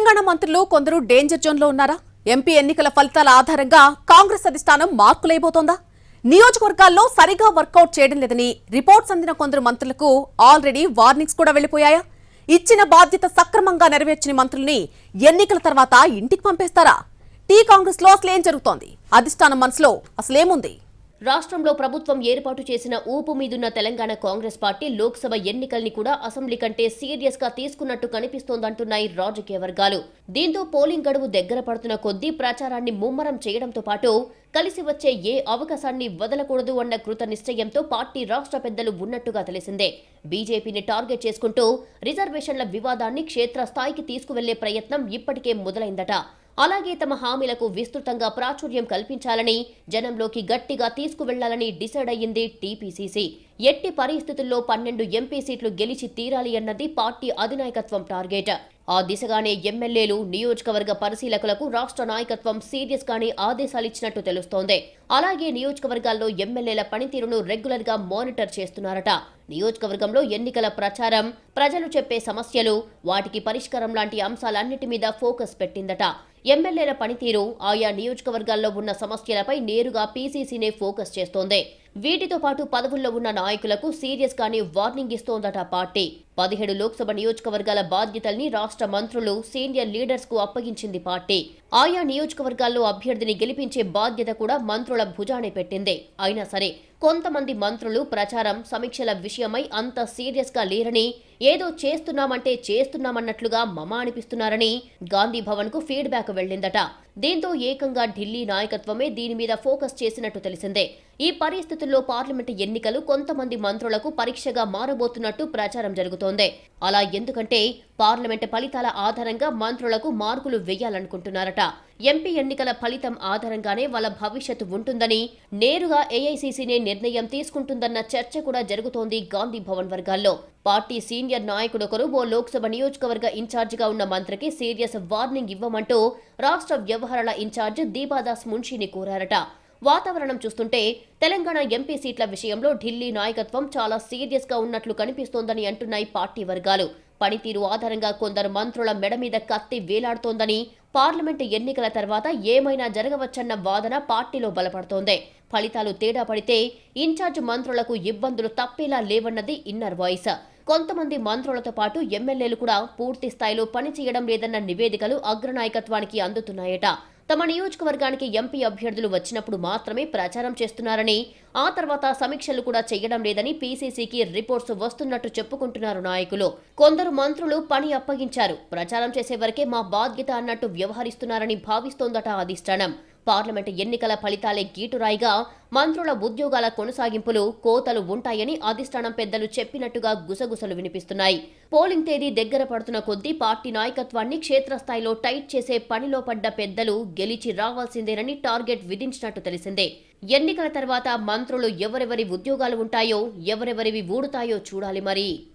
తెలంగాణ మంత్రులు కొందరు డేంజర్ జోన్లో ఉన్నారా? ఎంపీ ఎన్నికల ఫలితాల ఆధారంగా కాంగ్రెస్ అధిష్టానం మార్కులేబోతోందా నియోజకవర్గాల్లో సరిగా వర్కౌట్ చేయడం లేదని రిపోర్ట్స్ అందిన కొందరు మంత్రులకు ఆల్రెడీ వార్నింగ్స్ కూడా వెళ్ళిపోయాయా ఇచ్చిన బాధ్యత సక్రమంగా నెరవేర్చిన మంత్రుల్ని ఎన్నికల తర్వాత ఇంటికి పంపేస్తారా? టీ కాంగ్రెస్లో అసలేం జరుగుతోంది? అధిష్టానం మనసులో అసలేముంది? రాష్ట్రంలో ప్రభుత్వం ఏర్పాటు చేసిన ఊపు మీదున్న తెలంగాణ కాంగ్రెస్ పార్టీ లోక్సభ ఎన్నికల్ని కూడా అసెంబ్లీ కంటే సీరియస్గా తీసుకున్నట్టు కనిపిస్తోందంటున్నాయి రాజకీయ వర్గాలు. దీంతో పోలింగ్ గడువు దగ్గర పడుతున్న కొద్దీ ప్రచారాన్ని ముమ్మరం చేయడంతో పాటు కలిసి వచ్చే ఏ అవకాశాన్ని వదలకూడదు అన్న కృత నిశ్చయంతో పార్టీ రాష్ట్ర పెద్దలు ఉన్నట్టుగా తెలిసిందే. బీజేపీని టార్గెట్ చేసుకుంటూ రిజర్వేషన్ల వివాదాన్ని క్షేత్రస్థాయికి తీసుకువెళ్ళే ప్రయత్నం ఇప్పటికే మొదలైందట. అలాగే తమ హామీలకు విస్తృతంగా ప్రాచుర్యం కల్పించాలని జనంలోకి గట్టిగా తీసుకువెళ్ళాలని డిసైడ్ అయ్యింది టీపీసీసీ. ఎట్టి పరిస్థితుల్లో పన్నెండు ఎంపీ సీట్లు గెలిచి తీరాలి అన్నది పార్టీ అధినాయకత్వం టార్గెట్. ఆ దిశగానే ఎమ్మెల్యేలు నియోజకవర్గ పరిశీలకులకు రాష్ట్ర నాయకత్వం సీరియస్ గానే ఆదేశాలిచ్చినట్టు తెలుస్తోంది. అలాగే నియోజకవర్గాల్లో ఎమ్మెల్యేల పనితీరును రెగ్యులర్గా మానిటర్ చేస్తున్నారట. నియోజకవర్గంలో ఎన్నికల ప్రచారం ప్రజలు చెప్పే సమస్యలు వాటికి పరిష్కారం లాంటి అంశాలన్నిటి మీద ఫోకస్ పెట్టిందట. ఎమ్మెల్యేల పనితీరు ఆయా నియోజకవర్గాల్లో ఉన్న సమస్యలపై నేరుగా పీసీసీనే ఫోకస్ చేస్తోంది. వీటితో పాటు పదవుల్లో ఉన్న నాయకులకు సీరియస్ గానే వార్నింగ్ ఇస్తోందట పార్టీ. పదిహేడు లోక్సభ నియోజకవర్గాల బాధ్యతల్ని రాష్ట్ర మంత్రులు సీనియర్ లీడర్స్కు అప్పగించింది పార్టీ. ఆయా నియోజకవర్గాల్లో అభ్యర్థిని గెలిపించే బాధ్యత కూడా మంత్రుల భుజానే పెట్టింది. అయినా సరే కొంతమంది మంత్రులు ప్రచారం సమీక్షల విషయమై అంత సీరియస్గా లేరని ఏదో చేస్తున్నామంటే చేస్తున్నామన్నట్లుగా మమ అనిపిస్తున్నారని గాంధీ భవన్కు ఫీడ్బ్యాక్ వెళ్ళిందట దీంతో ఏకంగా ఢిల్లీ నాయకత్వమే దీని మీద ఫోకస్ చేసినట్టు తెలిసిందే. ఈ పరిస్థితుల్లో పార్లమెంటు ఎన్నికలు కొంతమంది మంత్రులకు పరీక్షగా మారబోతున్నట్టు ప్రచారం జరుగుతుంది. అలా ఎందుకంటే పార్లమెంట్ ఫలితాల ఆధారంగా మంత్రులకు మార్కులు వేయాలనుకుంటున్నారట. ఎంపీ ఎన్నికల ఫలితం ఆధారంగానే వాళ్ళ భవిష్యత్తు ఉంటుందని నేరుగా ఏఐసీసీనే నిర్ణయం తీసుకుంటుందన్న చర్చ కూడా జరుగుతోంది గాంధీ భవన్ వర్గాల్లో. పార్టీ సీనియర్ నాయకుడొకరు ఓ లోక్సభ నియోజకవర్గ ఇన్ఛార్జిగా ఉన్న మంత్రికి సీరియస్ వార్నింగ్ ఇవ్వమంటూ రాష్ట్ర వ్యవహారాల ఇన్ఛార్జ్ దీపాదాస్ మున్షిని కోరారట. వాతావరణం చూస్తుంటే తెలంగాణ ఎంపీ సీట్ల విషయంలో ఢిల్లీ నాయకత్వం చాలా సీరియస్గా ఉన్నట్లు కనిపిస్తోందని అంటున్నాయి పార్టీ వర్గాలు. పనితీరు ఆధారంగా కొందరు మంత్రుల మెడ మీద కత్తి వేలాడుతోందని పార్లమెంటు ఎన్నికల తర్వాత ఏమైనా జరగవచ్చన్న వాదన పార్టీలో బలపడుతోంది. ఫలితాలు తేడా పడితే ఇన్ఛార్జ్ మంత్రులకు ఇబ్బందులు తప్పేలా లేవన్నది ఇన్నర్ వాయిస్. కొంతమంది మంత్రులతో పాటు ఎమ్మెల్యేలు కూడా పూర్తి స్థాయిలో పనిచేయడం లేదన్న నివేదికలు అగ్రనాయకత్వానికి అందుతున్నాయట. తమ నియోజకవర్గానికి ఎంపీ అభ్యర్థులు వచ్చినప్పుడు మాత్రమే ప్రచారం చేస్తున్నారని ఆ తర్వాత సమీక్షలు కూడా చేయడం లేదని పీసీసీకి రిపోర్ట్స్ వస్తున్నట్టు చెప్పుకుంటున్నారు నాయకులు. కొందరు మంత్రులు పని అప్పగించారు. ప్రచారం చేసే వరకే మా బాధ్యత అన్నట్టు వ్యవహరిస్తున్నారని భావిస్తోందట అధిష్టానం. పార్లమెంటు ఎన్నికల ఫలితాలే గీటురాయిగా మంత్రుల ఉద్యోగాల కొనసాగింపులు కోతలు ఉంటాయని అధిష్టానం పెద్దలు చెప్పినట్టుగా గుసగుసలు వినిపిస్తున్నాయి. పోలింగ్ తేదీ దగ్గర పడుతున్న కొద్దీ పార్టీ నాయకత్వాన్ని క్షేత్రస్థాయిలో టైట్ చేసే పనిలో పడ్డ పెద్దలు గెలిచి రావాల్సిందేనని టార్గెట్ విధించినట్టు తెలిసిందే. ఎన్నికల తర్వాత మంత్రులు ఎవరెవరి ఉద్యోగాలు ఉంటాయో ఎవరెవరివి ఊడుతాయో చూడాలి మరి.